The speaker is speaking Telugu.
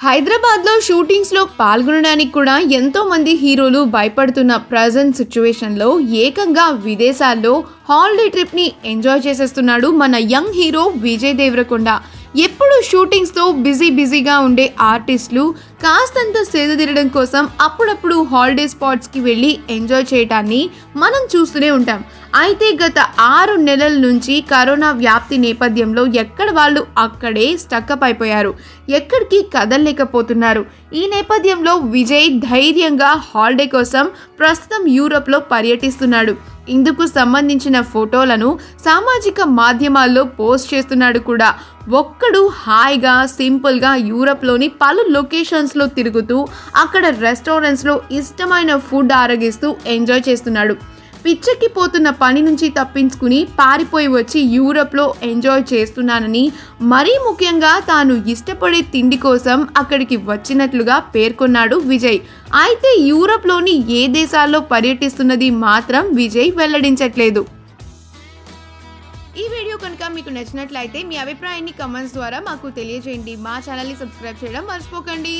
హైదరాబాద్లో షూటింగ్స్లో పాల్గొనడానికి కూడా ఎంతోమంది హీరోలు భయపడుతున్న ప్రజెంట్ సిచ్యువేషన్లో ఏకంగా విదేశాల్లో హాలిడే ట్రిప్ని ఎంజాయ్ చేసేస్తున్నాడు మన యంగ్ హీరో విజయ్ దేవరకొండ. ఎప్పుడు షూటింగ్స్తో బిజీ బిజీగా ఉండే ఆర్టిస్టులు కాస్తంత సేద తీరడం కోసం అప్పుడప్పుడు హాలిడే స్పాట్స్కి వెళ్ళి ఎంజాయ్ చేయటాన్ని మనం చూస్తూనే ఉంటాం. అయితే గత ఆరు నెలల నుంచి కరోనా వ్యాప్తి నేపథ్యంలో ఎక్కడ వాళ్ళు అక్కడే స్టక్అప్ అయిపోయారు. ఎక్కడికి కదలలేకపోతున్నారు. ఈ నేపథ్యంలో విజయ్ ధైర్యంగా హాలిడే కోసం ప్రస్తుతం యూరోప్లో పర్యటిస్తున్నాడు. ఇందుకు సంబంధించిన ఫోటోలను సామాజిక మాధ్యమాల్లో పోస్ట్ చేస్తున్నాడు కూడా. ఒక్కడు హాయిగా సింపుల్గా యూరప్లోని పలు లొకేషన్స్లో తిరుగుతూ అక్కడ రెస్టారెంట్స్లో ఇష్టమైన ఫుడ్ ఆరగిస్తూ ఎంజాయ్ చేస్తున్నాడు. పిచ్చెక్కి పోతున్న పని నుంచి తప్పించుకుని పారిపోయి వచ్చి యూరప్లో ఎంజాయ్ చేస్తున్నానని మరీ ముఖ్యంగా తాను ఇష్టపడే తిండి కోసం అక్కడికి వచ్చినట్లుగా పేర్కొన్నాడు విజయ్. అయితే యూరప్లోని ఏ దేశాల్లో పర్యటిస్తున్నది మాత్రం విజయ్ వెల్లడించట్లేదు. ఈ వీడియో కనుక మీకు నచ్చినట్లయితే మీ అభిప్రాయాన్ని కమెంట్స్ ద్వారా మాకు తెలియజేయండి. మా ఛానల్ని సబ్స్క్రైబ్ చేయడం మర్చిపోకండి.